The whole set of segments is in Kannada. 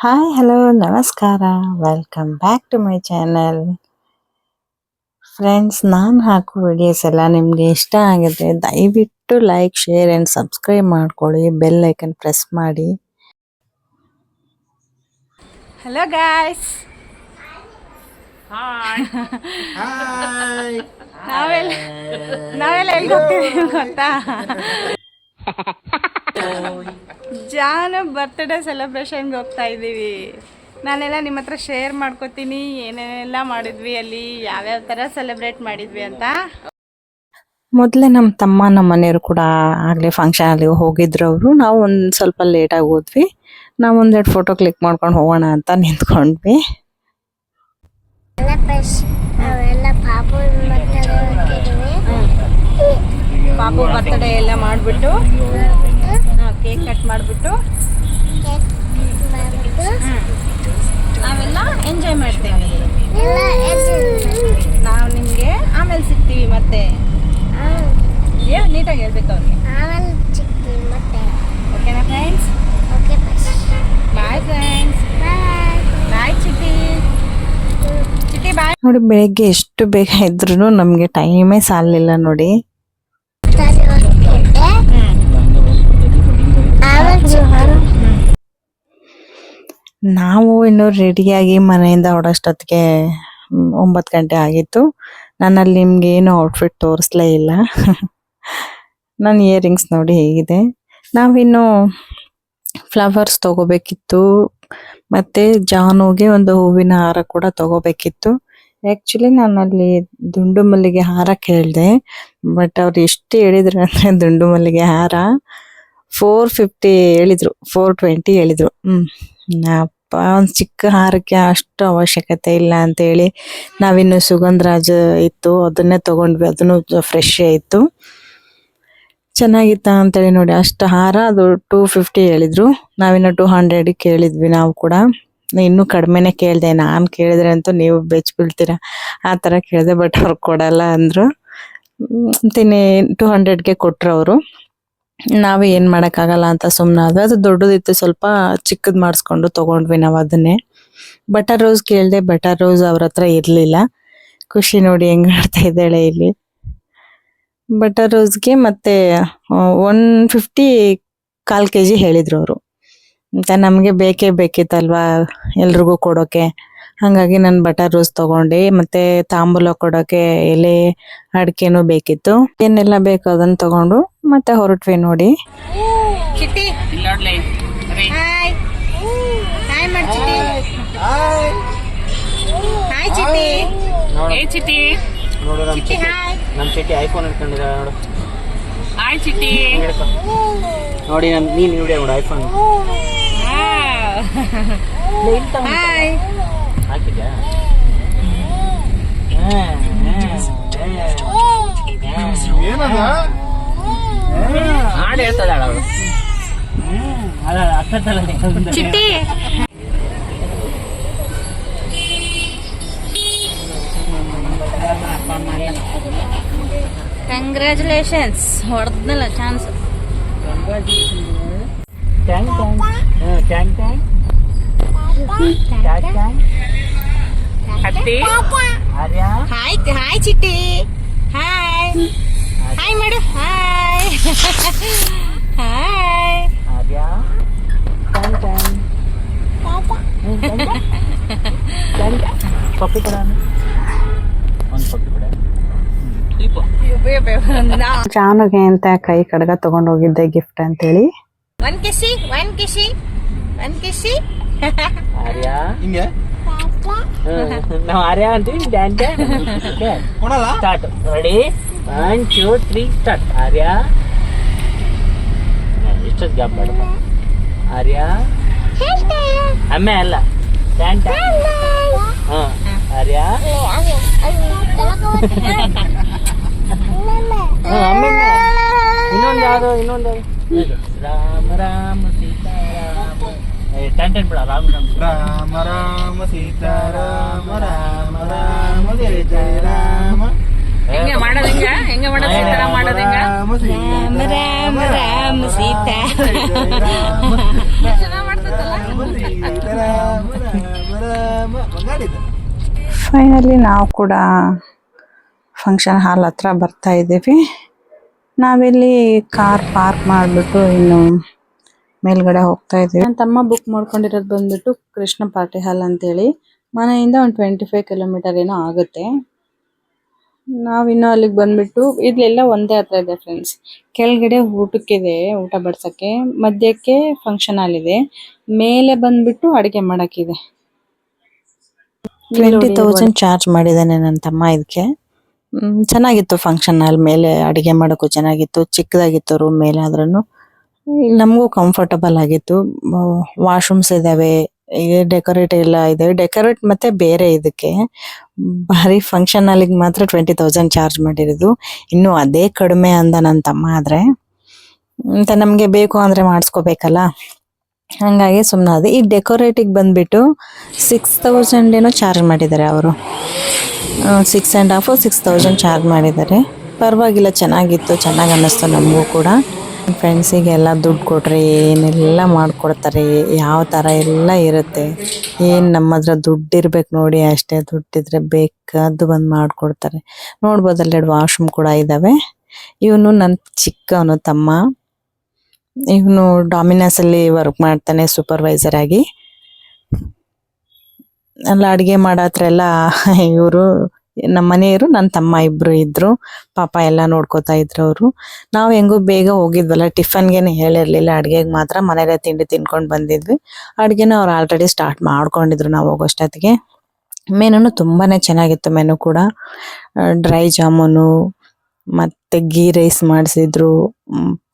ಹಾಯ್ ಹಲೋ ನಮಸ್ಕಾರ. Welcome back to my channel friends ನಾನು ಹಾಕೋ ವಿಡಿಯೋಸ್ ಎಲ್ಲ ನಿಮಗೆ ಇಷ್ಟ ಆಗುತ್ತೆ ದಯವಿಟ್ಟು ಲೈಕ್ ಶೇರ್ ಆ್ಯಂಡ್ ಸಬ್ಸ್ಕ್ರೈಬ್ ಮಾಡ್ಕೊಳ್ಳಿ ಬೆಲ್ ಐಕನ್ ಪ್ರೆಸ್ ಮಾಡಿ. ಹಲೋ ಗಾಯ್ಸ್ ನಾವೆಲ್ಲ ನಾವೆಲ್ಲ ಎಲ್ಲಿ ಗೊತ್ತಾ? ಜಾನ್ ಬರ್ತ್ಡೇ ಸೆಲೆಬ್ರೇಷನ್ಗೆ ಹೋಗ್ತಾ ಇದ್ದೀವಿ. ನಾನೆಲ್ಲ ನಿಮ್ಮ ಹತ್ರ ಶೇರ್ ಮಾಡ್ಕೋತೀನಿ ಏನೇನೆಲ್ಲ ಮಾಡಿದ್ವಿ ಅಲ್ಲಿ ಯಾವ್ಯಾವ ಥರ ಸೆಲೆಬ್ರೇಟ್ ಮಾಡಿದ್ವಿ ಅಂತ. ಮೊದಲೇ ನಮ್ಮ ತಮ್ಮ ನಮ್ಮ ಮನೆಯವರು ಕೂಡ ಆಗಲೇ ಫಂಕ್ಷನ್ ಅಲ್ಲಿ ಹೋಗಿದ್ರು ಅವರು. ನಾವು ಒಂದು ಸ್ವಲ್ಪ ಲೇಟಾಗಿ ಹೋದ್ವಿ. ನಾವು ಒಂದೆರಡು ಫೋಟೋ ಕ್ಲಿಕ್ ಮಾಡ್ಕೊಂಡು ಹೋಗೋಣ ಅಂತ ನಿಂತ್ಕೊಂಡ್ವಿ. ಎಲ್ಲ ಫ್ರೆಶ್ ಅವೆಲ್ಲ ಪಾಪು ಬರ್ತಡೇ ಹಾಕಿದ್ವಿ ಪಾಪು ಬರ್ತ್ಡೇ ಎಲ್ಲ ಮಾಡಿಬಿಟ್ಟು. ಕೇಕ್ ಕಟ್ ಮಾಡಿಬಿಟ್ಟು ನಾವೆಲ್ಲ ಎಂಜಾಯ್ ಮಾಡ್ತೇವೆ. ನಾವು ನಿಮಗೆ ಆಮೇಲೆ ಸಿಗ್ತೀವಿ ಮತ್ತೆ. ನೀಟಾಗಿ ಹೇಳ್ಬೇಕು ಅವ್ರಿಗೆ. ಆಮೇಲೆ ಸಿಗ್ತೀವಿ ಮತ್ತೆ ಓಕೆನಾ ಫ್ರೆಂಡ್ಸ್ ಬಾಯ್ ಫ್ರೆಂಡ್ಸ್ ಬಾಯ್ ಬಾಯ್ ಚಿಟಿ ಚಿಟ್ಟಿ ಬಾಯ್ ನೋಡಿ ಬೆಳಗ್ಗೆ ಎಷ್ಟು ಬೇಗ ಇದ್ರೂ ನಮಗೆ ಟೈಮೇ ಸಾಲಿಲ್ಲ ನೋಡಿ ಸರಿ ಹೋಗ್ತಿದ್ದೆ ಆಮೇಲೆ ಜೋರು ನಾವು ಇನ್ನು ರೆಡಿಯಾಗಿ ಮನೆಯಿಂದ ಹೊಡೋಷ್ಟೊತ್ತಿಗೆ ಒಂಬತ್ತು ಗಂಟೆ ಆಗಿತ್ತು. ನನ್ನಲ್ಲಿ ನಿಮ್ಗೆ ಏನು ಔಟ್ಫಿಟ್ ತೋರಿಸ್ಲೇ ಇಲ್ಲ. ನನ್ನ ಇಯರಿಂಗ್ಸ್ ನೋಡಿ ಹೇಗಿದೆ. ನಾವಿನ್ನು ಫ್ಲವರ್ಸ್ ತಗೋಬೇಕಿತ್ತು. ಮತ್ತೆ ಜಾನುಗೆ ಒಂದು ಹೂವಿನ ಹಾರ ಕೂಡ ತಗೋಬೇಕಿತ್ತು. ಆ್ಯಕ್ಚುಲಿ ನಾನು ಅಲ್ಲಿ ದುಂಡು ಮಲ್ಲಿಗೆ ಹಾರ ಕೇಳಿದೆ ಬಟ್ ಅವ್ರು ಎಷ್ಟು ಹೇಳಿದ್ರು ಅಂದರೆ ದುಂಡು ಮಲ್ಲಿಗೆ ಹಾರ. ಫೋರ್ ಫಿಫ್ಟಿ ಹೇಳಿದ್ರು ಫೋರ್ ಟ್ವೆಂಟಿ ಹೇಳಿದ್ರು. ಹ್ಮ್ ಅಪ್ಪ ಒಂದು ಚಿಕ್ಕ ಹಾರಕ್ಕೆ ಅಷ್ಟು ಅವಶ್ಯಕತೆ ಇಲ್ಲ ಅಂತ ಹೇಳಿ ನಾವಿನ್ನು ಸುಗಂಧರಾಜ ಇತ್ತು, ಅದನ್ನೇ ತಗೊಂಡ್ವಿ, ಅದನ್ನು ಫ್ರೆಶ್ ಇತ್ತು. ಚೆನ್ನಾಗಿತ್ತ ಅಂತೇಳಿ ನೋಡಿ, ಅಷ್ಟು ಹಾರ, ಅದು ಟೂ ಫಿಫ್ಟಿ ಹೇಳಿದ್ರು. ನಾವಿನ್ನು ಟೂ ಹಂಡ್ರೆಡ್ ಕೇಳಿದ್ವಿ ನಾವು ಕೂಡ. ಇನ್ನೂ ಕಡಿಮೆನೆ ಕೇಳಿದೆ, ನಾನು ಕೇಳಿದ್ರೆ ಅಂತೂ ನೀವು ಬೆಚ್ಚ ಬೀಳ್ತೀರಾ ಆ ಥರ ಕೇಳಿದೆ ಬಟ್ ಅವ್ರು ಕೊಡಲ್ಲ ಅಂದ್ರು. ತಿನ್ನಿ ಟೂ ಹಂಡ್ರೆಡ್ಗೆ ಕೊಟ್ರು ಅವರು. ನಾವು ಏನ್ ಮಾಡಕ್ಕಾಗಲ್ಲ ಅಂತ ಸುಮ್ಮನಾದ್ವಿ ಅದು ದೊಡ್ಡದಿತ್ತು, ಸ್ವಲ್ಪ ಚಿಕ್ಕದ್ ಮಾಡಿಸ್ಕೊಂಡು ತಗೊಂಡ್ವಿ ನಾವು ಅದನ್ನೇ. ಬಟರ್ ರೋಸ್ ಕೇಳ್ದೆ ಬಟರ್ ರೋಸ್ ಅವ್ರ ಹತ್ರ ಇರಲಿಲ್ಲ. ಖುಷಿ ನೋಡಿ ಹೆಂಗ್ ಮಾಡ್ತಾ ಇದ್ದಾಳೆ ಇಲ್ಲಿ. ಬಟರ್ ರೋಸ್ಗೆ ಮತ್ತೆ ಒನ್ ಫಿಫ್ಟಿ ಕಾಲ್ ಕೆ ಜಿ ಹೇಳಿದ್ರು ಅವರು. ಅಂತ ನಮಗೆ ಬೇಕೇ ಬೇಕಿತ್ತಲ್ವಾ ಎಲ್ರಿಗೂ ಕೊಡೋಕೆ. ಹಂಗಾಗಿ ನಾನು ಬಟರ್ ರೋಸ್ ತಗೊಂಡೆ ಮತ್ತೆ ತಾಂಬೂಲ ಕೊಡೋಕೆ ಎಲೆ ಅಡಿಕೆನೂ ಬೇಕಿತ್ತು. ಏನೆಲ್ಲ ಬೇಕು ಅದನ್ನ ತಗೊಂಡು ಮತ್ತೆ ಹೊರಟ್ವಿ ನೋಡಿ. ಚಿಟ್ಟಿ ಹಾಯ್ ಹಾಯ್ ಮಾಡಿ ಚಿಟ್ಟಿ ಹಾಯ್ ಚಿಟ್ಟಿ. ಏ ಚಿಟ್ಟಿ. ನೋಡು ಚಿಟ್ಟಿ ಹಾಯ್ ನಮ್ಮ ಚಿಟ್ಟಿ ಐಫೋನ್ ಇಟ್ಕೊಂಡಿರ ನೋಡು. ಹಾಯ್ ಚಿಟ್ಟಿ. ನೋಡಿ ನಮ್ ನೀನ್ ವಿಡಿಯೋ ನೋಡು iPhone ಹಾಯ್ ಹಾಕಿದ್ಯಾ ಹಾಡು ಹೇಳ್ತದ ಅವಳು ಅಲ್ಲ ಅಕ್ಕತ್ತಲ್ಲ ಚಿಟ್ಟಿ congratulations ಹೊಡೆದ್ನಲ್ಲ chance thank thank thank thank thank ಹತ್ತಿ. Arya. Hi hi Chitti. Hi hi ಮಾಡು. ಹಾಯ್ ಹಾಯ್ ಪಪ್ಪಿ ಕೊಡ ಒಂದು ಪಪ್ಪಿ ಕೊಡ. ಜಾನುಗೆ ಅಂತ ಕೈ ಕಡಗ ತಗೊಂಡ್ ಹೋಗಿದ್ದೆ ಗಿಫ್ಟ್ ಅಂತೇಳಿ one kiss one kiss one ಕಿಸಿ ನಾವು ಆರ್ಯ ಅಂತೀವಿ dance start ready one two three start Arya. ಇಷ್ಟೊತ್ತು ಗ್ಯಾಪ್ ಮಾಡಪ್ಪ. ಆರ್ಯ. ಅಮ್ಮೆ ಅಲ್ಲ. Dance dance. ಹಾಂ ಆರ್ಯ. ಇನ್ನೊಂದು ಯಾವುದು ಇನ್ನೊಂದು? ರಾಮ ರಾಮ ಸೀತಾರಾಮ ಏ, ಟೆನ್ ಟೆನ್ ಬಿಡ ರಾಮ ರಾಮ. ರಾಮ ರಾಮ ಸೀತಾರಾಮ ರಾಮ ರಾಮ ಜಯ ಜಯ ರಾಮ. ಹೆಂಗೆ ಮಾಡೋದು ಹೆಂಗ? ಹೆಂಗ ಮಾಡೋದು ಸೀತಾರಾಮ ಮಾಡೋದು ಹೆಂಗ? ರಾಮ ರಾಮ ರಾಮ ರಾಮ ಸೀತಾ ರಾಮ ರಾಮ ಸೀತಾ ರಾಮ ರಾಮ ರಾಮ. ಬಂಗಾಡಿದ ಫೈನಲಿ ನಾವು ಕೂಡ ಫಂಕ್ಷನ್ ಹಾಲ್ ಹತ್ರ ಬರ್ತಾ ಇದ್ದೀವಿ. ನಾವಿಲ್ಲಿ ಕಾರ್ ಪಾರ್ಕ್ ಮಾಡಿಬಿಟ್ಟು ಇನ್ನು ಮೇಲ್ಗಡೆ ಹೋಗ್ತಾ ಇದ್ದೀವಿ. ನನ್ನ ತಮ್ಮ ಬುಕ್ ಮಾಡ್ಕೊಂಡಿರೋದು ಬಂದ್ಬಿಟ್ಟು ಕೃಷ್ಣ ಪಾರ್ಟಿ ಹಾಲ್ ಅಂತೇಳಿ. ಮನೆಯಿಂದ ಒಂದು ಟ್ವೆಂಟಿ ಫೈವ್ ಕಿಲೋಮೀಟರ್ ಏನೋ ಆಗುತ್ತೆ. ನಾವಿನ್ನು ಅಲ್ಲಿಗೆ ಬಂದ್ಬಿಟ್ಟು ಇಲ್ಲೆಲ್ಲ ಒಂದೇ ಹತ್ರ ಇದೆ ಫ್ರೆಂಡ್ಸ್ ಕೆಳಗಡೆ ಊಟಕ್ಕಿದೆ ಊಟ ಬಡ್ಸಕ್ಕೆ. ಮಧ್ಯಕ್ಕೆ ಫಂಕ್ಷನ್ ಹಾಲ್ ಇದೆ ಮೇಲೆ ಬಂದ್ಬಿಟ್ಟು ಅಡಿಗೆ ಮಾಡಕ್ಕಿದೆ. ಟ್ವೆಂಟಿ ತೌಸಂಡ್ ಚಾರ್ಜ್ ಮಾಡಿದ್ದಾನೆ ನನ್ನ ತಮ್ಮ ಇದಕ್ಕೆ ಚೆನ್ನಾಗಿತ್ತು ಫಂಕ್ಷನ್ ಹಾಲ್ ಮೇಲೆ ಅಡಿಗೆ ಮಾಡೋಕ್ಕೂ ಚೆನ್ನಾಗಿತ್ತು. ಚಿಕ್ಕದಾಗಿತ್ತು ರೂಮ್ ಮೇಲೆ ಆದ್ರೂ ನಮಗೂ ಕಂಫರ್ಟಬಲ್ ಆಗಿತ್ತು. ವಾಶ್ರೂಮ್ಸ್ ಇದಾವೆ ಡೆಕೋರೇಟ್ ಎಲ್ಲ ಇದೆ. ಡೆಕೋರೇಟ್ ಮತ್ತೆ ಬೇರೆ ಇದಕ್ಕೆ. ಭಾರಿ ಫಂಕ್ಷನ್ ಅಲ್ಲಿಗೆ ಮಾತ್ರ ಟ್ವೆಂಟಿ ತೌಸಂಡ್ ಚಾರ್ಜ್ ಮಾಡಿರೋದು. ಇನ್ನು ಅದೇ ಕಡಿಮೆ ಅಂದ ನನ್ನ ತಮ್ಮ ಆದ್ರೆ. ಅಂತ ನಮ್ಗೆ ಬೇಕು ಅಂದ್ರೆ ಮಾಡಿಸ್ಕೋಬೇಕಲ್ಲ. ಹಂಗಾಗಿ ಸುಮ್ಮನೆ ಅದೇ. ಈ ಡೆಕೋರೇಟಿಗೆ ಬಂದ್ಬಿಟ್ಟು ಸಿಕ್ಸ್ ತೌಸಂಡ್ ಏನೋ ಚಾರ್ಜ್ ಮಾಡಿದ್ದಾರೆ ಅವರು. Six and half six thousand charge ಮಾಡಿದ್ದಾರೆ. ಪರವಾಗಿಲ್ಲ, ಚೆನ್ನಾಗಿತ್ತು, ಚೆನ್ನಾಗಿ ಅನ್ನಿಸ್ತು ನಮಗೂ ಕೂಡ. ಫ್ರೆಂಡ್ಸಿಗೆಲ್ಲ ದುಡ್ಡು ಕೊಟ್ಟರೆ ಏನೆಲ್ಲ ಮಾಡಿಕೊಡ್ತಾರೆ, ಯಾವ ಥರ ಎಲ್ಲ ಇರುತ್ತೆ. ಏನು ನಮ್ಮ ಹತ್ರ ದುಡ್ಡು ಇರ್ಬೇಕು ನೋಡಿ, ಅಷ್ಟೇ ದುಡ್ಡಿದ್ರೆ ಬೇಕಾದ್ದು ಬಂದು ಮಾಡಿಕೊಡ್ತಾರೆ. ನೋಡ್ಬೋದು ಅಲ್ಲೆರಡು ವಾಶ್ರೂಮ್ ಕೂಡ ಇದ್ದಾವೆ ಇವನು ನನ್ನ ಚಿಕ್ಕವನು ತಮ್ಮ. ಇವನು ಡಾಮಿನಸಲ್ಲಿ ವರ್ಕ್ ಮಾಡ್ತಾನೆ ಸೂಪರ್ವೈಸರ್ ಆಗಿ. ಅಡುಗೆ ಅಡಿಗೆ ಮಾಡತ್ರ ಎಲ್ಲ ಇವರು ನಮ್ಮ ಮನೆಯವರು ನನ್ನ ತಮ್ಮ ಇಬ್ರು ಇದ್ರು, ಪಾಪ ಎಲ್ಲ ನೋಡ್ಕೋತಾ ಇದ್ರು ಅವರು. ನಾವು ಹೆಂಗೂ ಬೇಗ ಹೋಗಿದ್ವಲ್ಲ, ಟಿಫನ್ಗೇನು ಹೇಳಿರ್ಲಿಲ್ಲ, ಅಡುಗೆಗೆ ಮಾತ್ರ ಮನೇಲೆ ತಿಂಡಿ ತಿನ್ಕೊಂಡು ಬಂದಿದ್ವಿ. ಅಡುಗೆನ ಅವ್ರು ಆಲ್ರೆಡಿ ಸ್ಟಾರ್ಟ್ ಮಾಡ್ಕೊಂಡಿದ್ರು ನಾವು ಹೋಗೋಷ್ಟೊತ್ತಿಗೆ. ಮೆನುನು ತುಂಬಾನೇ ಚೆನ್ನಾಗಿತ್ತು ಮೆನು ಕೂಡ. ಡ್ರೈ ಜಾಮೂನು, ಮತ್ತೆ ಗೀ ರೈಸ್ ಮಾಡಿಸಿದ್ರು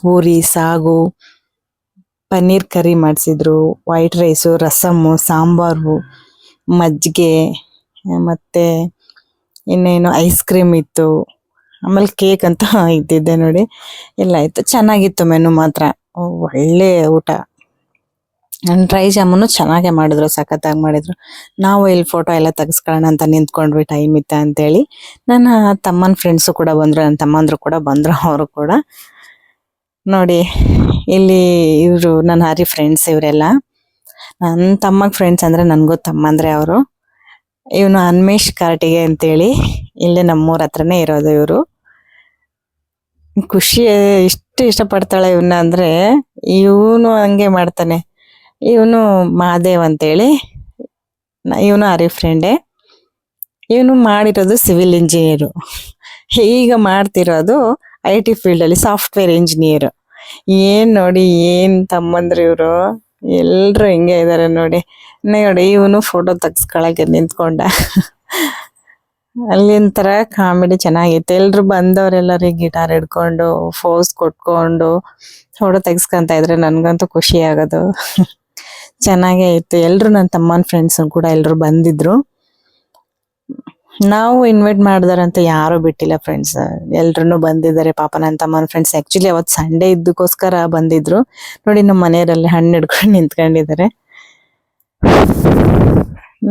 ಪೂರಿ, ಸಾಗು, ಪನ್ನೀರ್ ಕರಿ ಮಾಡಿಸಿದ್ರು ವೈಟ್ ರೈಸು ರಸಮ್ಮು ಸಾಂಬಾರು, ಮಜ್ಜಿಗೆ, ಮತ್ತೆ ಇನ್ನೇನು ಐಸ್ ಕ್ರೀಮ್ ಇತ್ತು. ಆಮೇಲೆ ಕೇಕ್ ಅಂತ ಇದ್ದಿದ್ದೆ ನೋಡಿ. ಎಲ್ಲ ಇತ್ತು ಚೆನ್ನಾಗಿತ್ತು ಮೆನು ಮಾತ್ರ. ಒಳ್ಳೆ ಊಟ. ಡ್ರೈ ಜಾಮೂನು ಚೆನ್ನಾಗೆ ಮಾಡಿದ್ರು, ಸಖತ್ತಾಗಿ ಮಾಡಿದ್ರು. ನಾವು ಇಲ್ಲಿ ಫೋಟೋ ಎಲ್ಲ ತೆಗೆಸ್ಕೊಳ್ಳೋಣ ಅಂತ ನಿಂತ್ಕೊಂಡ್ವಿ ಟೈಮ್ ಇತ್ತ ಅಂತೇಳಿ. ನನ್ನ ತಮ್ಮನ ಫ್ರೆಂಡ್ಸು ಕೂಡ ಬಂದರು ನನ್ನ ತಮ್ಮಂದರು ಕೂಡ ಬಂದರು, ಅವರು ಕೂಡ. ನೋಡಿ, ಇಲ್ಲಿ ಇವರು, ನನ್ನ ಹರಿ ಫ್ರೆಂಡ್ಸ್ ಇವರೆಲ್ಲ. ನನ್ನ ತಮ್ಮಗೆ ಫ್ರೆಂಡ್ಸ್ ಅಂದರೆ ನನಗೂ ತಮ್ಮಂದರೆ ಅವರು. ಇವನು ಅನ್ಮೇಶ್ ಕಾರ್ಟಿಗೆ ಅಂತೇಳಿ. ಇಲ್ಲೇ ನಮ್ಮೂರ ಹತ್ರನೇ ಇರೋದು ಇವರು. ಖುಷಿ, ಎಷ್ಟು ಇಷ್ಟಪಡ್ತಾಳೆ ಇವನ್ನ ಅಂದರೆ, ಇವನು ಹಂಗೆ ಮಾಡ್ತಾನೆ. ಇವನು ಮಹಾದೇವ್ ಅಂತೇಳಿ. ಇವನು ಹರಿ ಫ್ರೆಂಡೇ ಇವನು ಮಾಡಿರೋದು ಸಿವಿಲ್ ಇಂಜಿನಿಯರು ಈಗ ಮಾಡ್ತಿರೋದು ಐ ಟಿ ಫೀಲ್ಡಲ್ಲಿ ಸಾಫ್ಟ್ವೇರ್ ಇಂಜಿನಿಯರ್ ಏನ್ ನೋಡಿ, ಏನ್ ತಮ್ಮಂದ್ರು ಇವರು. ಎಲ್ರು ಹಿಂಗೆ ಇದಾರೆ ನೋಡಿ. ನೋಡಿ, ಇವನು ಫೋಟೋ ತೆಗ್ಸ್ಕೊಳಕ್ಕೆ ನಿಂತ್ಕೊಂಡ. ಅಲ್ಲಿ ತರ ಕಾಮಿಡಿ ಚೆನ್ನಾಗಿತ್ತು ಎಲ್ರು ಬಂದವರೆಲ್ಲರೂ ಗಿಟಾರ್ ಹಿಡ್ಕೊಂಡು ಫೋಸ್ ಕೊಟ್ಕೊಂಡು ಫೋಟೋ ತೆಗ್ಸ್ಕೊಂತ ಇದ್ರೆ ನನಗಂತೂ ಖುಷಿ ಆಗೋದು. ಚೆನ್ನಾಗೇ ಇತ್ತು. ಎಲ್ರು ನನ್ನ ತಮ್ಮನ ಫ್ರೆಂಡ್ಸ್ ಕೂಡ ಎಲ್ರು ಬಂದಿದ್ರು. ನಾವು ಇನ್ವೈಟ್ ಮಾಡಿದಾರಂತ ಯಾರು ಬಿಟ್ಟಿಲ್ಲ ಫ್ರೆಂಡ್ಸ್ ಎಲ್ರು ಬಂದಿದ್ದಾರೆ. ಪಾಪ ನನ್ನ ತಮ್ಮನ ಫ್ರೆಂಡ್ಸ್ ಆ್ಯಕ್ಚುಲಿ ಅವತ್ತು ಸಂಡೇ ಇದ್ದಕ್ಕೋಸ್ಕರ ಬಂದಿದ್ರು. ನೋಡಿ ನಮ್ಮ ಮನೆಯವರಲ್ಲಿ ಹಣ್ಣು ಹಿಡ್ಕೊಂಡು ನಿಂತ್ಕೊಂಡಿದ್ದಾರೆ.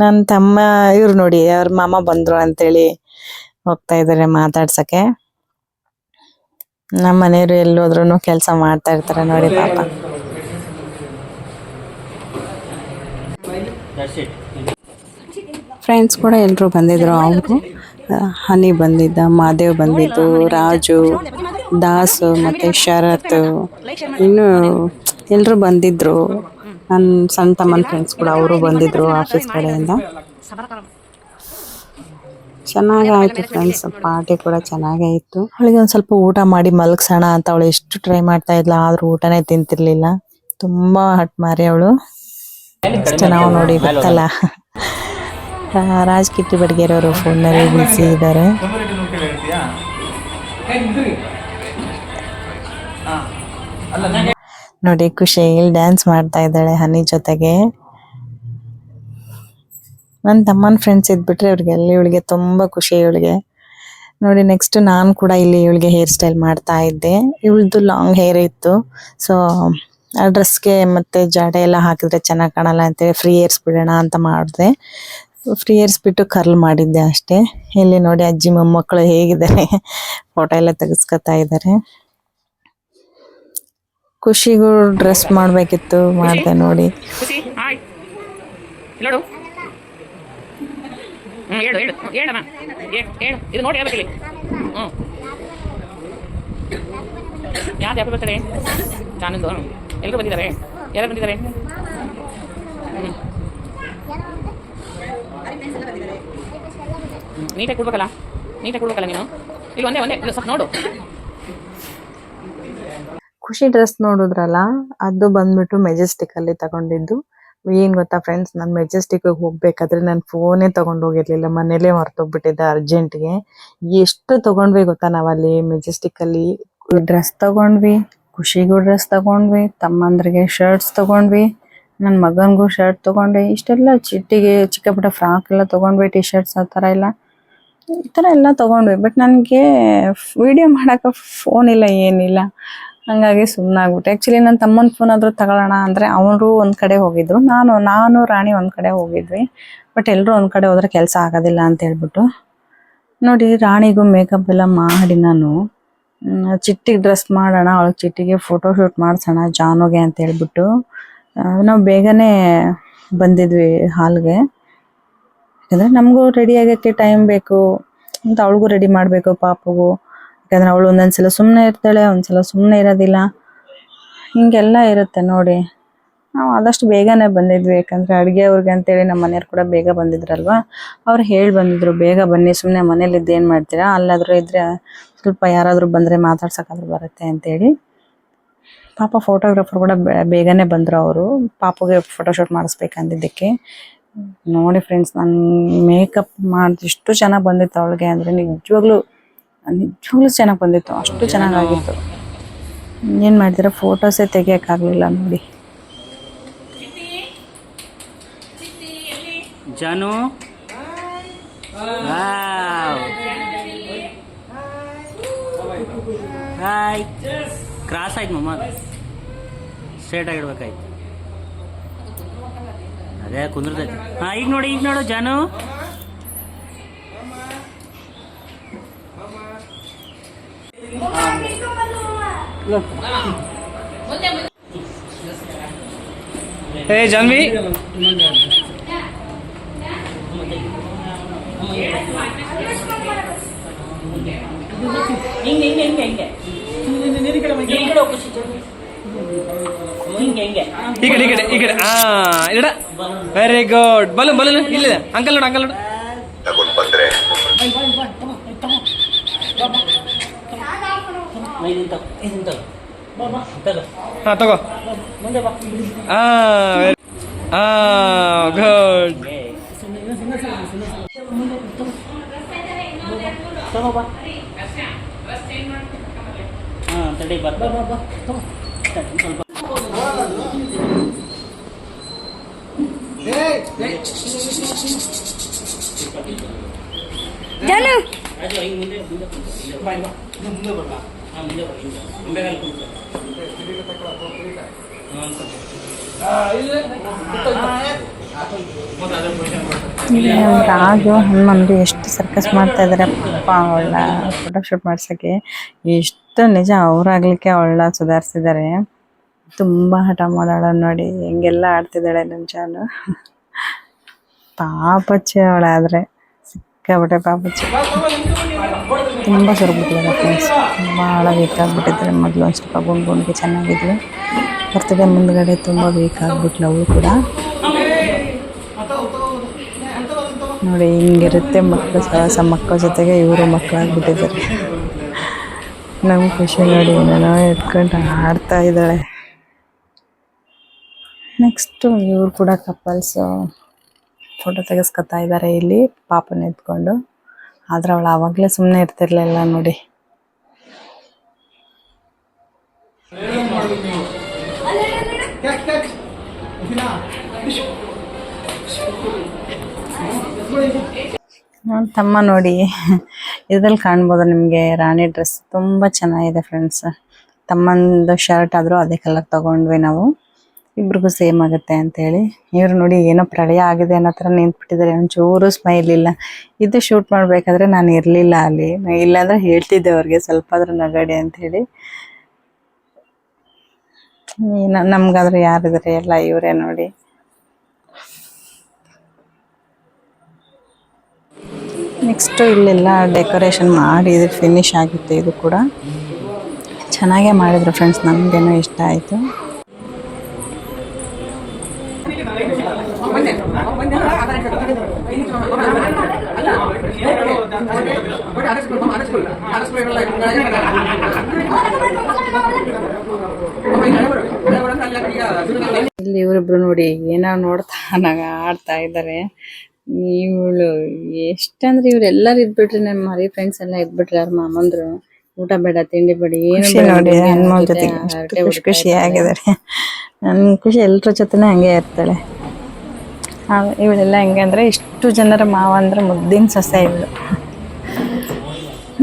ನನ್ನ ತಮ್ಮ, ಇವ್ರು ನೋಡಿ, ಅವ್ರ ಮಾಮ ಬಂದ್ರು ಅಂತೇಳಿ ಹೋಗ್ತಾ ಇದ್ದಾರೆ ಮಾತಾಡ್ಸಕ್ಕೆ. ನಮ್ಮ ಮನೆಯವರು ಎಲ್ಲೋದ್ರೂ ಕೆಲಸ ಮಾಡ್ತಾ ಇರ್ತಾರೆ ನೋಡಿ ಪಾಪ. ಫ್ರೆಂಡ್ಸ್ ಕೂಡ ಎಲ್ಲರೂ ಬಂದಿದ್ರು, ಅವರು. ಹನಿ ಬಂದಿದ್ದ, ಮಾದೇವ್ ಬಂದಿದ್ದು, ರಾಜು, ದಾಸು ಮತ್ತೆ ಶರತ್. ಇನ್ನು ಎಲ್ಲರೂ ಬಂದಿದ್ರು. ನನ್ನ ಸಣ್ಣ ತಮ್ಮನ ಫ್ರೆಂಡ್ಸ್ ಕೂಡ ಅವರು ಬಂದಿದ್ರು ಆಫೀಸ್ ಕಡೆಯಿಂದ. ಚೆನ್ನಾಗಾಯಿತು ಫ್ರೆಂಡ್ಸ್ ಪಾರ್ಟಿ ಕೂಡ ಚೆನ್ನಾಗೇ ಇತ್ತು. ಅವಳಿಗೆ ಒಂದು ಸ್ವಲ್ಪ ಊಟ ಮಾಡಿ ಮಲಗ್ಸೋಣ ಅಂತ ಅವಳು ಎಷ್ಟು ಟ್ರೈ ಮಾಡ್ತಾ ಇದ್ಲ, ಆದರೂ ಊಟನೇ ತಿಂತಿರ್ಲಿಲ್ಲ. ತುಂಬಾ ಹಟ್ ಮಾರಿ ಅವಳು. ಚೆನ್ನಾಗಿ ನೋಡಿ ಗೊತ್ತಲ್ಲ. ರಾಜ್ ಕಿಟ್ಟಿ ಫೋನ್ನಲ್ಲಿ ಇದ್ದಾರೆ. ನೋಡಿ, ಖುಷಿ, ಇಲ್ಲಿ ಡ್ಯಾನ್ಸ್ ಮಾಡ್ತಾ ಇದ್ದಾಳೆ ಹನಿ ಜೊತೆಗೆ. ನನ್ನ ತಮ್ಮನ ಫ್ರೆಂಡ್ಸ್ ಇದ್ಬಿಟ್ರೆ ಇವ್ರಿಗೆಲ್ಲ ಇವಳಿಗೆ ತುಂಬಾ ಖುಷಿ ಇವಳಿಗೆ. ನೋಡಿ ನೆಕ್ಸ್ಟ್ ನಾನು ಕೂಡ ಇಲ್ಲಿ ಇವಳಿಗೆ ಹೇರ್ ಸ್ಟೈಲ್ ಮಾಡ್ತಾ ಇದ್ದೆ. ಇವಳದು ಲಾಂಗ್ ಹೇರ್ ಇತ್ತು. ಸೊ ಆ ಡ್ರೆಸ್ಗೆ ಮತ್ತೆ ಜಾಡೆ ಎಲ್ಲ ಹಾಕಿದ್ರೆ ಚೆನ್ನಾಗಿ ಕಾಣಲ್ಲ ಅಂತೇಳಿ ಫ್ರೀ ಏರ್ಸ್ ಬಿಡೋಣ ಅಂತ ಮಾಡಿದೆ. ಫ್ರೀ ಬಿಟ್ಟು ಕರ್ಲ್ ಮಾಡಿದ್ದೆ ಅಷ್ಟೇ. ಇಲ್ಲಿ ನೋಡಿ ಅಜ್ಜಿ ಮೊಮ್ಮಕ್ಕಳು ಹೇಗಿದ್ದಾರೆ. ಫೋಟೋ ಎಲ್ಲ ತೆಗೆಸ್ಕೊತಾ ಇದ್ದಾರೆ. ಖುಷಿಗೂ ಡ್ರೆಸ್ ಮಾಡಬೇಕಿತ್ತು, ಮಾಡಿದೆ ನೋಡಿ. ಯಾರು ನಾನೊಂದು ಎಲ್ಲರೂ ಬಂದಿದ್ದಾರೆ? ಯಾರು ಬಂದಿದ್ದಾರೆ? ನೀಟಾಗಿ ಕೊಡ್ಬೇಕಲ್ಲ? ನೀಟಾಗಿ ಕೊಡ್ಬೇಕಲ್ಲ ನೀನು? ಇಲ್ಲಿ, ಒಂದೇ ಒಂದೇ. ಸ್ವಲ್ಪ ನೋಡು. ಖುಷಿ ಡ್ರೆಸ್ ನೋಡಿದ್ರಲ್ಲ, ಅದು ಬಂದ್ಬಿಟ್ಟು ಮೆಜೆಸ್ಟಿಕ್ ಅಲ್ಲಿ ತಗೊಂಡಿದ್ದು. ಏನ್ ಗೊತ್ತಾ ಫ್ರೆಂಡ್ಸ್ ನಾನು ಮೆಜೆಸ್ಟಿಕ್ ಹೋಗ್ಬೇಕಾದ್ರೆ ನಾನು ಫೋನೇ ತಗೊಂಡು ಹೋಗಿರ್ಲಿಲ್ಲ ಮನೇಲೆ ಮರ್ತೋಗ್ಬಿಟ್ಟಿದ್ದೆ ಅರ್ಜೆಂಟ್ಗೆ ಎಷ್ಟು ತಗೊಂಡ್ವಿ ಗೊತ್ತಾ ನಾವಲ್ಲಿ ಮೆಜೆಸ್ಟಿಕ್ ಅಲ್ಲಿ? ಡ್ರೆಸ್ ತಗೊಂಡ್ವಿ, ಖುಷಿಗೂ ಡ್ರೆಸ್ ತಗೊಂಡ್ವಿ, ತಮ್ಮಂದ್ರಿಗೆ ಶರ್ಟ್ಸ್ ತಗೊಂಡ್ವಿ. ನನ್ನ ಮಗನಿಗೂ ಶರ್ಟ್ ತಗೊಂಡೆ. ಇಷ್ಟೆಲ್ಲ ಚಿಟ್ಟಿಗೆ ಚಿಕ್ಕ ಪುಟ್ಟ ಫ್ರಾಕ್ ಎಲ್ಲ ತಗೊಂಡ್ವಿ ಟಿ ಶರ್ಟ್ಸ್ ಆ ಥರ ಎಲ್ಲ. ಈ ಥರ ಎಲ್ಲ ತಗೊಂಡ್ವಿ. ಬಟ್ ನನಗೆ ವಿಡಿಯೋ ಮಾಡೋಕ್ಕೆ ಫೋನ್ ಇಲ್ಲ, ಏನಿಲ್ಲ. ಹಂಗಾಗಿ ಸುಮ್ಮನಾಗ್ಬಿಟ್ಟೆ ಆ್ಯಕ್ಚುಲಿ ನನ್ನ ತಮ್ಮನ ಫೋನ್ ಆದರೂ ತಗೊಳ್ಳೋಣ ಅಂದರೆ ಅವರು ಒಂದು ಕಡೆ ಹೋಗಿದ್ರು. ನಾನು ನಾನು, ರಾಣಿ ಒಂದು ಕಡೆ ಹೋಗಿದ್ವಿ. ಬಟ್ ಎಲ್ಲರೂ ಒಂದು ಕಡೆ ಹೋದ್ರೆ ಕೆಲಸ ಆಗೋದಿಲ್ಲ ಅಂತ ಹೇಳ್ಬಿಟ್ಟು. ನೋಡಿ, ರಾಣಿಗೂ ಮೇಕಪ್ ಎಲ್ಲ ಮಾಡಿ ನಾನು. ಚಿಟ್ಟಿಗೆ ಡ್ರೆಸ್ ಮಾಡೋಣ, ಅವಳಿಗೆ ಚಿಟ್ಟಿಗೆ ಫೋಟೋ ಶೂಟ್ ಮಾಡಿಸೋಣ, ಜಾನುಗೆ ಅಂತ ಹೇಳ್ಬಿಟ್ಟು. ನಾವು ಬೇಗನೆ ಬಂದಿದ್ವಿ ಹಾಲ್ಗೆ. ಯಾಕಂದ್ರೆ ನಮಗೂ ರೆಡಿ ಆಗೋಕ್ಕೆ ಟೈಮ್ ಬೇಕು. ಅಂತ ಅವಳಿಗೂ ರೆಡಿ ಮಾಡಬೇಕು ಪಾಪಗೂ. ಯಾಕಂದ್ರೆ ಅವಳು ಒಂದೊಂದ್ಸಲ ಸುಮ್ಮನೆ ಇರ್ತಾಳೆ, ಒಂದ್ಸಲ ಸುಮ್ಮನೆ ಇರೋದಿಲ್ಲ. ಹಿಂಗೆಲ್ಲ ಇರುತ್ತೆ ನೋಡಿ. ನಾವು ಆದಷ್ಟು ಬೇಗನೆ ಬಂದಿದ್ವಿ, ಯಾಕಂದ್ರೆ ಅಡುಗೆ ಅವ್ರಿಗೆ ಅಂತೇಳಿ ನಮ್ಮ ಮನೆಯವ್ರು ಕೂಡ ಬೇಗ ಬಂದಿದ್ರಲ್ವಾ? ಅವ್ರು ಹೇಳಿ ಬಂದಿದ್ರು, ಬೇಗ ಬನ್ನಿ ಸುಮ್ಮನೆ ಮನೇಲಿದ್ದು ಏನು ಮಾಡ್ತೀರಾ? ಅಲ್ಲಾದರೂ ಇದ್ದರೆ ಸ್ವಲ್ಪ ಯಾರಾದರೂ ಬಂದರೆ ಮಾತಾಡ್ಸೋಕ್ಕಾದ್ರೂ ಬರುತ್ತೆ ಅಂತೇಳಿ. ಪಾಪ ಫೋಟೋಗ್ರಾಫರ್ ಕೂಡ ಬೇ- ಬೇಗನೆ ಬಂದರು ಅವರು. ಪಾಪಗೆ ಫೋಟೋಶೂಟ್ ಮಾಡಿಸ್ಬೇಕಂದಿದ್ದಕ್ಕೆ. ನೋಡಿ ಫ್ರೆಂಡ್ಸ್ ನಾನು ಮೇಕಪ್ ಮಾಡಿದ ಎಷ್ಟು ಚೆನ್ನಾಗಿ ಬಂದಿತ್ತು ಅವಳಿಗೆ ಅಂದರೆ ನಿಜವಾಗ್ಲೂ ನಿಜವಾಗ್ಲೂ ಚೆನ್ನಾಗಿ ಬಂದಿತ್ತು. ಅಷ್ಟು ಚೆನ್ನಾಗಿ ಆಗಿತ್ತು ಏನು ಮಾಡ್ತೀರಾ? ಫೋಟೋಸೇ ತೆಗಿಯೋಕ್ಕಾಗಲಿಲ್ಲ ನೋಡಿ. ಜಾನು? ಹಾಯ್ ಕ್ರಾಸ್ ಆಯ್ತು ಮಮ್ಮ ಸ್ಟ್ರೇಟ್ ಆಗಿಡ್ಬೇಕಾಯ್ತು. ಅದೇ ಕುಂದ್ರದೈತಿ ಹಾ ಈಗ ನೋಡಿ ಈಗ ನೋಡು ಜಾನು. ಏ ಜಾನ್ವಿ. ಹಿಂಗೆ ಹಿಂಗೆ ಹಿಂಗೆ ಹಿಂಗೆ. ಕಡೆ ಈ ಕಡೆ ಈ ಕಡೆ ಈ ಕಡೆ. ಹಾ ಇಡ ವೆರಿ ಗುಡ್ ಬಲೂನ್ ಬಲೂನ್ ಇಲ್ಲ ಅಂಕಲ್ ನೋಡು ಅಂಕಲ್ ನೋಡು. ಹಾ ತಗೋ. ಹಾ ಹಾ ಗುಡ್ ಬಾ ತಡಿ ಬಾ ಬಾ ಬಾ ತಗೋ. ತಡಿ, ಸ್ವಲ್ಪ ರಾಜು ಹಿಂಗೆ ಮುಂದೆ ಮುಂದೆ. ಬಾ, ಬಾ. ಹಾಂ ಮುಂದೆ ಬಾ ಹಿಂಗೆ ಮುಂಬೆಗಾಲು ಕೂತ್ಕೊ. ಹಾಂ, ಸ್ವಲ್ಪ. ರಾಜು ಹನುಮಂದು ಎಷ್ಟು ಸರ್ಕಸ್ ಮಾಡ್ತಾ ಇದಾರೆ. ಪಾಪ ಅವಳ ಫೋಟೋಶೂಟ್ ಮಾಡ್ಸೋಕ್ಕೆ ಎಷ್ಟು ನಿಜ, ಅವರಾಗ್ಲಿಕ್ಕೆ ಅವಳ ಸುಧಾರಿಸಿದ್ದಾರೆ ತುಂಬ ಹಠ ಮಾಡಾಳ ನೋಡಿ ಹೆಂಗೆಲ್ಲ ಆಡ್ತಿದ್ದಾಳೆ ನನ್ನ ಚಾನು ಪಾಪಚ್ಚಿ ಅವಳಾದರೆ ಸಿಕ್ಕಾಬಿಟ್ಟೆ ಪಾಪಚ್ಚಿ. ತುಂಬ ಸುರಬಿಟ್ಟಿದ್ದಾರೆ ಫ್ರೆಂಡ್ಸ್ ತುಂಬ ಆಗಿಬಿಟ್ಟಿದ್ದಾರೆ ಮೊದಲು ಒಂದು ಸ್ವಲ್ಪ ಗುಂಡು ಗುಂಡಿಗೆ ಚೆನ್ನಾಗಿದ್ವಿ ಬರ್ತದೆ ಮುಂದ್ಗಡೆ ತುಂಬ ವೀಕ್ ಆಗಿಬಿಟ್ಲು ಅವಳು ಕೂಡ. ನೋಡಿ, ಹಿಂಗಿರುತ್ತೆ ಮಕ್ಕಳು ಸಹವಾಸ ಮಕ್ಕಳ ಜೊತೆಗೆ ಇವರು ಮಕ್ಕಳಾಗ್ಬಿಟ್ಟಿದ್ದಾರೆ. ನಮ್ಗೆ ಖುಷಿ ನೋಡಿ ಏನೋ ಎತ್ಕೊಂಡು ಆಡ್ತಾ ಇದ್ದಾಳೆ. ನೆಕ್ಸ್ಟು ಇವ್ರು ಕೂಡ ಕಪಲ್ಸು ಫೋಟೋ ತೆಗೆಸ್ಕೊತಾ ಇದ್ದಾರೆ ಇಲ್ಲಿ, ಪಾಪನ ಎತ್ಕೊಂಡು. ಆದ್ರೆ ಅವಳು ಆವಾಗಲೇ ಸುಮ್ಮನೆ ಇರ್ತಿರ್ಲಿಲ್ಲ ನೋಡಿ. ನನ್ನ ತಮ್ಮ ನೋಡಿ. ಇದ್ರಲ್ಲಿ ಕಾಣ್ಬೋದು ನಿಮಗೆ ರಾಣಿ ಡ್ರೆಸ್ ತುಂಬ ಚೆನ್ನಾಗಿದೆ ಫ್ರೆಂಡ್ಸ್ ತಮ್ಮಂದು ಶರ್ಟ್ ಆದರೂ ಅದೇ ಕಲರ್ ತಗೊಂಡ್ವಿ ನಾವು. ಇಬ್ರಿಗೂ ಸೇಮ್ ಆಗುತ್ತೆ ಅಂತೇಳಿ. ಇವ್ರು ನೋಡಿ ಏನೋ ಪ್ರಳಯ ಆಗಿದೆ ಅನ್ನೋ ಥರ ನಿಂತ್ಬಿಟ್ಟಿದ್ದಾರೆ. ಒಂಚೂರು ಸ್ಮೈಲ್ ಇಲ್ಲ. ಇದು ಶೂಟ್ ಮಾಡಬೇಕಾದ್ರೆ ನಾನು ಇರಲಿಲ್ಲ ಅಲ್ಲಿ. ಇಲ್ಲಾಂದ್ರೆ ಹೇಳ್ತಿದ್ದೆ ಅವ್ರಿಗೆ ಸ್ವಲ್ಪ ಆದ್ರೂ ನಗಡಿ ಅಂಥೇಳಿ ನಮ್ಗಾದ್ರೆ ಯಾರಿದ್ರೆ ಎಲ್ಲ ಇವರೇ ನೋಡಿ. ನೆಕ್ಸ್ಟ್ ಇಲ್ಲೆಲ್ಲ ಡೆಕೋರೇಷನ್ ಮಾಡಿ ಫಿನಿಶ್ ಆಗಿತ್ತು ಇದು ಕೂಡ. ಚೆನ್ನಾಗೇ ಮಾಡಿದ್ರು ಫ್ರೆಂಡ್ಸ್, ನಮಗೇನೋ ಇಷ್ಟ ಆಯಿತು. ಇಲ್ಲಿ ಇವರಿಬ್ರು ನೋಡಿ ಏನೋ ನೋಡ್ತಾ ಆಡ್ತಾ ಇದ್ದಾರೆ. ಇವಳು ಎಷ್ಟಂದ್ರೆ ಇವ್ರೆಲ್ಲಾರು ಇದ್ಬಿಟ್ರಿ ನಮ್ ಮರಿ ಫ್ರೆಂಡ್ಸ್ ಎಲ್ಲ ಇದ್ಬಿಟ್ರಿ ಅವ್ರ ಮಾಮಂದ್ರು. ಊಟ ಬೇಡ ತಿಂಡಿ ಬೇಡ ಏನು ಖುಷಿ ನೋಡಿ ಜೊತೆಗೆ ಖುಷಿ ಆಗಿದ್ದಾರೆ ನನ್ ಖುಷಿ ಎಲ್ರ ಜೊತೆನೇ ಹಂಗೆ ಇರ್ತಾಳೆ. ಇವಳೆಲ್ಲ ಹೆಂಗೆ ಅಂದ್ರೆ ಇಷ್ಟು ಜನರ ಮಾವ ಅಂದ್ರೆ ಮುದ್ದಿನ ಸೊಸೆ ಇವಳು.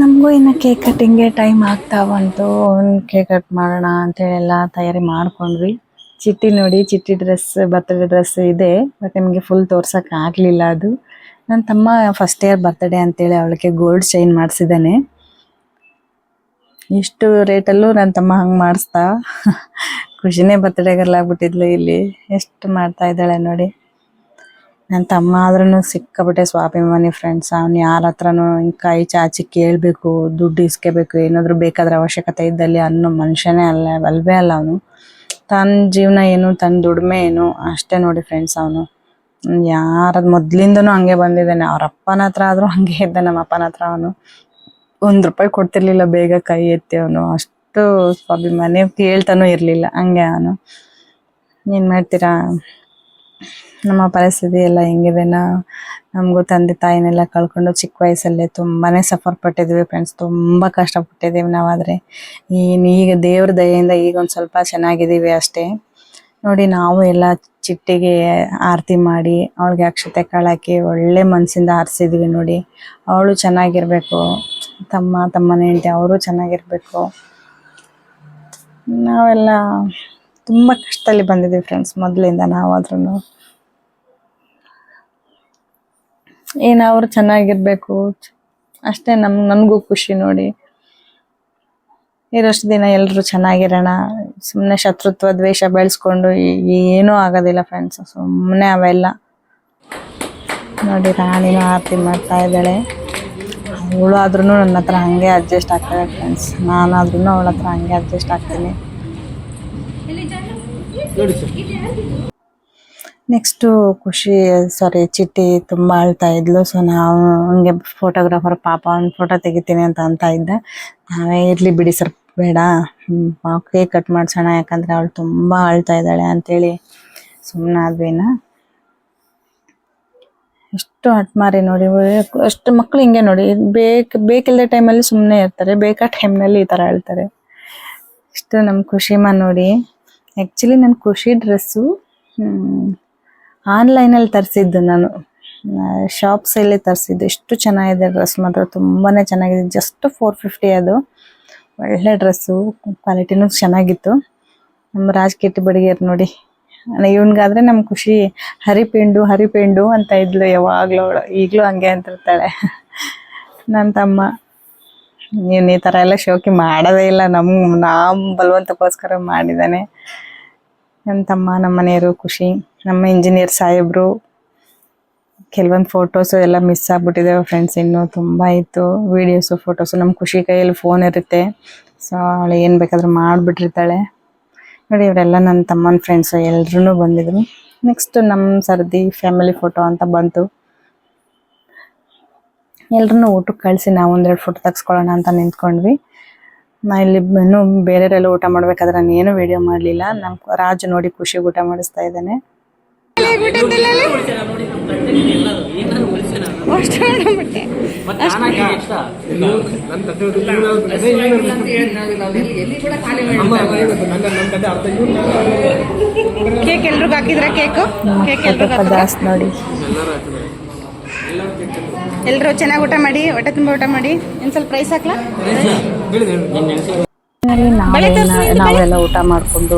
ನಮಗೂ ಇನ್ನು ಕೇಕ್ ಕಟ್ಟಿಂಗ್ಗೆ ಟೈಮ್ ಆಗ್ತಾವಂತೂ ಬಂತು ಕೇಕ್ ಕಟ್ ಮಾಡೋಣ ಅಂತೇಳಿ ಎಲ್ಲ ತಯಾರಿ ಮಾಡ್ಕೊಂಡ್ವಿ. ಚಿಟ್ಟಿ ನೋಡಿ, ಚಿಟ್ಟಿ ಡ್ರೆಸ್ ಬರ್ತಡೇ ಡ್ರೆಸ್ ಇದೆ ಬಟ್ ನಿಮಗೆ ಫುಲ್ ತೋರ್ಸಕ್ ಆಗ್ಲಿಲ್ಲ ಅದು. ನನ್ನ ತಮ್ಮ ಫಸ್ಟ್ ಇಯರ್ ಬರ್ತಡೇ ಅಂತೇಳಿ ಅವಳಿಗೆ ಗೋಲ್ಡ್ ಚೈನ್ ಮಾಡಿಸಿದ್ದಾನೆ. ಇಷ್ಟು ರೇಟಲ್ಲೂ ನನ್ನ ತಮ್ಮ ಹಂಗೆ ಮಾಡಿಸ್ತಾ. ಖುಷಿನೇ ಬರ್ತಡೇ ಆಗ್ಬಿಟ್ಟಿದ್ಲು ಇಲ್ಲಿ. ಎಷ್ಟು ಮಾಡ್ತಾ ಇದ್ದಾಳೆ ನೋಡಿ. ನನ್ನ ತಮ್ಮ ಆದ್ರೂ ಸಿಕ್ಕಾಬಿಟ್ಟೆ ಸ್ವಾಭಿಮಾನಿ ಫ್ರೆಂಡ್ಸ್ ಅವ್ನು ಯಾರ ಹತ್ರನೂ ಕೈ ಚಾಚಿ ಕೇಳಬೇಕು, ದುಡ್ಡು ಇಸ್ಕೋಬೇಕು, ಏನಾದರೂ ಬೇಕಾದ್ರೆ ಅವಶ್ಯಕತೆ ಇದ್ದಲ್ಲಿ ಅನ್ನೋ ಮನುಷ್ಯನೇ ಅಲ್ಲ, ಅಲ್ವೇ ಅಲ್ಲ ಅವನು. ತನ್ನ ಜೀವನ ಏನು ತನ್ನ ದುಡಿಮೆ ಏನು, ಅಷ್ಟೇ ನೋಡಿ ಫ್ರೆಂಡ್ಸ್ ಅವನು. ಯಾರ ಮೊದ್ಲಿಂದನೂ ಹಂಗೆ ಬಂದಿದ್ದಾನೆ. ಅವ್ರ ಅಪ್ಪನ ಹತ್ರ ಆದ್ರೂ ಹಂಗೆ ಇದ್ದ ನಮ್ಮ ಅಪ್ಪನ ಹತ್ರ ಅವನು. ಒಂದ್ ರೂಪಾಯಿ ಕೊಡ್ತಿರ್ಲಿಲ್ಲ ಬೇಗ ಕೈ ಎತ್ತಿ ಅವನು. ಅಷ್ಟು ಸ್ವಾಭಿಮಾನಿ ಕೇಳ್ತಾನೂ ಇರ್ಲಿಲ್ಲ. ಹಂಗೆ ಅವನು. ಏನ್ ಮಾಡ್ತೀರಾ? ನಮ್ಮ ಪರಿಸ್ಥಿತಿ ಎಲ್ಲ ಹೆಂಗಿದೆ? ನಾ- ನಮಗೂ ತಂದೆ ತಾಯಿನೆಲ್ಲ ಕಳ್ಕೊಂಡು ಚಿಕ್ಕ ವಯಸ್ಸಲ್ಲೇ ತುಂಬಾನೇ ಸಫರ್ ಪಟ್ಟಿದ್ವಿ ಫ್ರೆಂಡ್ಸ್ ತುಂಬಾ ಕಷ್ಟಪಟ್ಟಿದ್ದೀವಿ ನಾವಾದ್ರೆ. ಏನು ಈಗ ದೇವ್ರ ದಯೆಯಿಂದ ಈಗ ಒಂದು ಸ್ವಲ್ಪ ಚೆನ್ನಾಗಿದ್ದೀವಿ ಅಷ್ಟೇ. ನೋಡಿ ನಾವು ಎಲ್ಲ ಚಿಟ್ಟಿಗೆ ಆರತಿ ಮಾಡಿ, ಅವಳಿಗೆ ಅಕ್ಷತೆ ಕಾಳಾಕಿ ಒಳ್ಳೆ ಮನಸ್ಸಿಂದ ಆರಿಸಿದ್ವಿ ನೋಡಿ. ಅವಳು ಚೆನ್ನಾಗಿರ್ಬೇಕು. ತಮ್ಮ, ತಮ್ಮನ ಹೆಂಡತಿ, ಅವರು ಚೆನ್ನಾಗಿರ್ಬೇಕು. ನಾವೆಲ್ಲ ತುಂಬಾ ಕಷ್ಟದಲ್ಲಿ ಬಂದಿದ್ದೀವಿ ಫ್ರೆಂಡ್ಸ್ ಮೊದಲಿಂದ ನಾವಾದ್ರೂ ಏನು ಅವ್ರು ಚೆನ್ನಾಗಿರ್ಬೇಕು. ಅಷ್ಟೇ ನಮ್, ನನಗೂ ಖುಷಿ ನೋಡಿ. ಇರೋಷ್ಟು ದಿನ ಎಲ್ಲರೂ ಚೆನ್ನಾಗಿರೋಣ. ಸುಮ್ಮನೆ ಶತ್ರುತ್ವ, ದ್ವೇಷ ಬೆಳೆಸ್ಕೊಂಡು ಏನೂ ಆಗೋದಿಲ್ಲ ಫ್ರೆಂಡ್ಸ್ ಸುಮ್ಮನೆ ಅವೆಲ್ಲ. ನೋಡಿ ರಾಣಿನೂ ಆರತಿ ಮಾಡ್ತಾ ಇದ್ದಾಳೆ. ಅವಳು ಆದ್ರೂ ನನ್ನ ಹತ್ರ ಹಂಗೆ ಅಡ್ಜಸ್ಟ್ ಆಗ್ತಾಳೆ ಫ್ರೆಂಡ್ಸ್ ನಾನಾದ್ರೂ ಅವಳ ಹತ್ರ ಹಂಗೆ ಅಡ್ಜಸ್ಟ್ ಆಗ್ತೀನಿ. ನೆಕ್ಸ್ಟು ಖುಷಿ, ಸಾರಿ, ಚಿಟ್ಟಿ ತುಂಬ ಅಳ್ತಾ ಇದ್ಲು. ಸೊ ನಾವು ಹಂಗೆ ಫೋಟೋಗ್ರಾಫರ್ ಪಾಪ ಒಂದು ಫೋಟೋ ತೆಗಿತೀನಿ ಅಂತ ಅಂತ ಇದ್ದೆ. ನಾವೇ ಇರಲಿ ಬಿಡಿ ಸರ್ ಬೇಡ. ಕೇಕ್ ಕಟ್ ಮಾಡಿಸೋಣ, ಯಾಕಂದರೆ ಅವಳು ತುಂಬ ಅಳ್ತಾ ಇದ್ದಾಳೆ ಅಂತೇಳಿ ಸುಮ್ಮನಾದ್ವಿನ ಎಷ್ಟು ಅಟ್ಮಾರಿ ನೋಡಿ ಅಷ್ಟು ಮಕ್ಕಳು ಹಿಂಗೆ ನೋಡಿ ಬೇಕು ಬೇಕಿಲ್ಲದ ಟೈಮಲ್ಲಿ ಸುಮ್ಮನೆ ಇರ್ತಾರೆ. ಬೇಕಾದ ಟೈಮ್ನಲ್ಲಿ ಈ ಥರ ಹೇಳ್ತಾರೆ ಇಷ್ಟು ನಮ್ಮ ಖುಷಿಮ ನೋಡಿ. ಆ್ಯಕ್ಚುಲಿ ನನ್ನ ಖುಷಿ ಡ್ರೆಸ್ಸು ಆನ್ಲೈನಲ್ಲಿ ತರಿಸಿದ್ದು ನಾನು. ಶಾಪ್ಸಲ್ಲಿ ತರಿಸಿದ್ದು. ಎಷ್ಟು ಚೆನ್ನಾಗಿದೆ ಡ್ರೆಸ್ ಮಾತ್ರ. ತುಂಬಾ ಚೆನ್ನಾಗಿದೆ. ಜಸ್ಟ್ ಫೋರ್ ಫಿಫ್ಟಿ ಅದು. ಒಳ್ಳೆ ಡ್ರೆಸ್ಸು. ಕ್ವಾಲಿಟಿನೂ ಚೆನ್ನಾಗಿತ್ತು. ನಮ್ಮ ರಾಜ್ ಕಿಟ್ಟಿ ನೋಡಿ. ಇವನ್ಗಾದ್ರೆ ನಮ್ಮ ಖುಷಿ. ಹರಿಪೆಂಡು ಹರಿಪೆಂಡು ಅಂತ ಇದ್ಲು ಯಾವಾಗ್ಲೂ ಅವಳು. ಈಗಲೂ ಹಂಗೆ ಅಂತಿರ್ತಾಳೆ. ನನ್ನ ತಮ್ಮ. ನೀನು ಈ ಥರ ಎಲ್ಲ ಶೋಕಿ ಮಾಡೋದೇ ಇಲ್ಲ. ನಮ್ಮ ನಾಮ್ ಬಲವಂತಕ್ಕೋಸ್ಕರ ಮಾಡಿದ್ದಾನೆ. ನನ್ನ ತಮ್ಮ ನಮ್ಮ ಮನೆಯವರು ಖುಷಿ. ನಮ್ಮ ಇಂಜಿನಿಯರ್ ಸಾಹೇಬ್ರು, ಕೆಲವೊಂದು ಫೋಟೋಸು ಎಲ್ಲ ಮಿಸ್ ಆಗ್ಬಿಟ್ಟಿದೆ ಫ್ರೆಂಡ್ಸ್ ಇನ್ನೂ ತುಂಬ ಇತ್ತು. ವೀಡಿಯೋಸು ಫೋಟೋಸು ನಮ್ಮ ಖುಷಿ ಕೈಯಲ್ಲಿ ಫೋನ್ ಇರುತ್ತೆ. ಸೊ ಅವಳು ಏನು ಬೇಕಾದ್ರೂ ಮಾಡಿಬಿಟ್ಟಿರ್ತಾಳೆ. ನೋಡಿ, ಇವರೆಲ್ಲ ನನ್ನ ತಮ್ಮನ ಫ್ರೆಂಡ್ಸು ಎಲ್ಲರೂ ಬಂದಿದ್ರು. ನೆಕ್ಸ್ಟ್ ನಮ್ಮ ಸರ್ದಿ ಫ್ಯಾಮಿಲಿ ಫೋಟೋ ಅಂತ ಬಂತು. ಎಲ್ಲರೂ ಊಟಕ್ಕೆ ಕಳಿಸಿ ನಾವು ಒಂದೆರಡು ಫೋಟೋ ತೆಗ್ಸ್ಕೊಳ್ಳೋಣ ಅಂತ ನಿಂತ್ಕೊಂಡ್ವಿ. ನಾ ಇಲ್ಲಿ ಇನ್ನೂ ಬೇರೆಯವರೆಲ್ಲ ಊಟ ಮಾಡ್ಬೇಕಾದ್ರೆ ಏನು ವಿಡಿಯೋ ಮಾಡಲಿಲ್ಲ. ನಮ್ಮ ರಾಜು ನೋಡಿ ಖುಷಿ ಊಟ ಮಾಡಿಸ್ತಾ ಇದ್ದಾನೆ. ಕೇಕ್ ಎಲ್ರಿಗೂ ಹಾಕಿದ್ರ ಕೇಕು? ಕೇಕ್ ಎಲ್ರಿಗೂ ನೋಡಿ. ಎಲ್ಲರೂ ಚೆನ್ನಾಗಿ ಊಟ ಮಾಡಿ ಹೊಟ್ಟೆ ತುಂಬ ಊಟ ಮಾಡಿ? ಇನ್ನು ಸ್ವಲ್ಪ ಪ್ರೈಸ್ ಹಾಕ್ಲಾ? ನಾವೆಲ್ಲ ಊಟ ಮಾಡಿಕೊಂಡು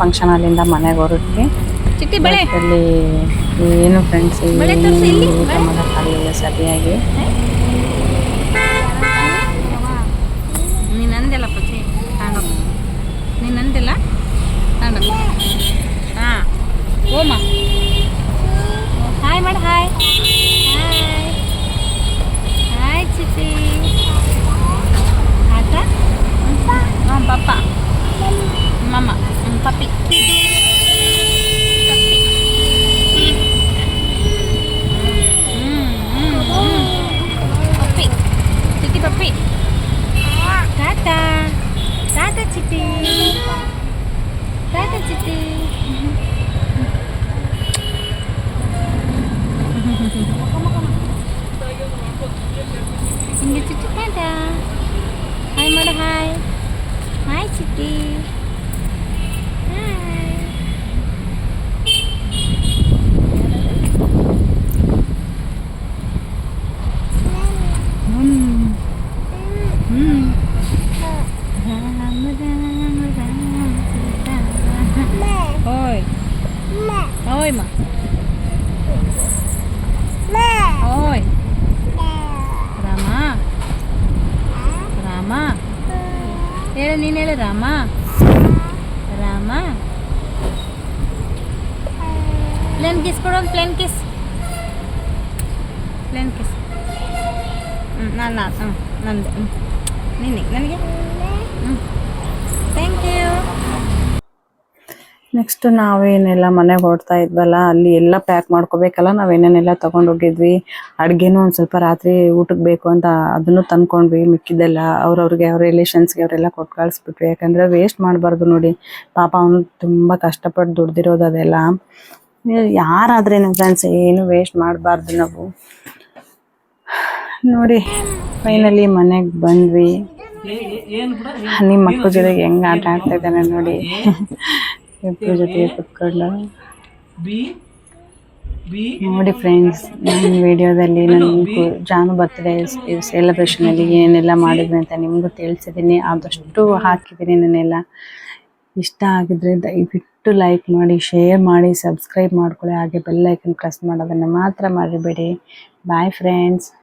ಫಂಕ್ಷನ್ ಅಲ್ಲಿಂದ ಮನೆಗೆ ಹೊರಟ್ವಿ. ಚಿಟ್ಟಿ ಬಳೆ. ಅಲ್ಲಿ ಏನು ಫ್ರೆಂಡ್ಸ್ ಊಟ ಮಾಡೋಕ್ಕಾಗಲಿಲ್ಲ ಸರಿಯಾಗಿ. ನೀನು ಅಂದೆಲ್ಲ ಪಚ್ಚಿ ನೀನು ಅಂದೆಲ್ಲ ತಾಂಡಪ್ಪ ಹಾಂ. ಓಮ. ಹಾಯ್ ಮಾಡಿ ಹಾಯ್ ಹಾಯ್ ಹಾಯ್ ಚಿಟ್ಟಿ. ಆತ? ಹಾಂ ಪಪ್ಪ. ಮಮ್ಮ ಪಪ್ಪಿ ಹ್ಮ್, ಹ್ಮ್, ಹ್ಮ್. ಪಪ್ಪಿ ಚಿತಿ ಪಪ್ಪಿ ಟಾಟಾ ಟಾಟಾ ಚಿತಿ ಟಾಟಾ ಚಿತಿ ಹಿಂಗೆ ಚಿಟ್ಟಿ ಟಾಟಾ ಹಾಯ್ ಮಾಡು ಹಾಯ್ ಹಾಯ್ ಚಿಟ್ಟಿ ಹಾಯ್ ಹ್ಮ್ ಹ್ಮ್ ರಾಮ ರಾಮ ರಾಮ ಸೀತಾ ಓಯ್ ಓಯ್ ಮಾ ಓಯ್ ರಾಮ ರಾಮ ಹೇಳು ನೀನು ಹೇಳು ರಾಮ ರಾಮ ಪ್ಲೇನ್ ಕಿಸ್ ಕೊಡು ಒಂದು ಪ್ಲೇನ್ ಕಿಸ್ ಪ್ಲೇನ್ ಕಿಸ್ ಹ್ಞೂ ನಾನು ನಾನು ಹ್ಞೂ ನಂದು ಹ್ಞೂ ನಿನಗೆ ನನಗೆ ನೆಕ್ಸ್ಟ್ ನಾವೇನೆಲ್ಲ ಮನೆಗೆ ಹೊರಡ್ತಾ ಇದ್ವಲ್ಲ ಅಲ್ಲಿ ಎಲ್ಲ ಪ್ಯಾಕ್ ಮಾಡ್ಕೋಬೇಕಲ್ಲ ನಾವೇನೇನೆಲ್ಲ ತಗೊಂಡೋಗಿದ್ವಿ ಅಡುಗೆನೂ ಒಂದು ಸ್ವಲ್ಪ ರಾತ್ರಿ ಊಟಕ್ಕೆ ಬೇಕು ಅಂತ ಅದನ್ನು ತಂದ್ಕೊಂಡ್ವಿ ಮಿಕ್ಕಿದ್ದೆಲ್ಲ ಅವ್ರವ್ರಿಗೆ ಅವ್ರ ರಿಲೇಷನ್ಸ್ಗೆ ಅವರೆಲ್ಲ ಕೊಟ್ಟು ಕಳಿಸ್ಬಿಟ್ವಿ. ಯಾಕಂದರೆ ವೇಸ್ಟ್ ಮಾಡಬಾರ್ದು ನೋಡಿ. ಪಾಪ ಅವನು ತುಂಬ ಕಷ್ಟಪಟ್ಟು ದುಡ್ದಿರೋದು ಅದೆಲ್ಲ. ಯಾರಾದ್ರೇನು ಫ್ರೆಂಡ್ಸ್ ಏನು ವೇಸ್ಟ್ ಮಾಡಬಾರ್ದು ನಾವು. ನೋಡಿ ಫೈನಲಿ ಮನೆಗೆ ಬಂದ್ವಿ. ನಿಮ್ಮ ಮಕ್ಕಳ ಜೊತೆಗೆ ಹೆಂಗ್ ಆಟ ಆಡ್ತಾ ಇದ್ದಾನೆ ನೋಡಿ. ಇಬ್ಬರ ಜೊತೆಗೆ ಕುತ್ಕೊಂಡು. ನೋಡಿ ಫ್ರೆಂಡ್ಸ್ ನನ್ನ ವಿಡಿಯೋದಲ್ಲಿ ನನಗೆ ಜಾನು ಬರ್ತ್ಡೇ ಸೆಲೆಬ್ರೇಷನಲ್ಲಿ ಏನೆಲ್ಲ ಮಾಡಿದ್ವಿ ಅಂತ ನಿಮಗೂ ತಿಳಿಸಿದ್ದೀನಿ ಆದಷ್ಟು ಹಾಕಿದ್ದೀನಿ ನಾನೆಲ್ಲ ಇಷ್ಟ ಆಗಿದ್ರೆ ದಯವಿಟ್ಟು ಲೈಕ್ ಮಾಡಿ ಶೇರ್ ಮಾಡಿ ಸಬ್ಸ್ಕ್ರೈಬ್ ಮಾಡ್ಕೊಳ್ಳಿ. ಹಾಗೆ ಬೆಲ್ಲೈಕನ್ ಪ್ರೆಸ್ ಮಾಡೋದನ್ನು ಮಾತ್ರ ಮರಿಬೇಡಿ. Bye friends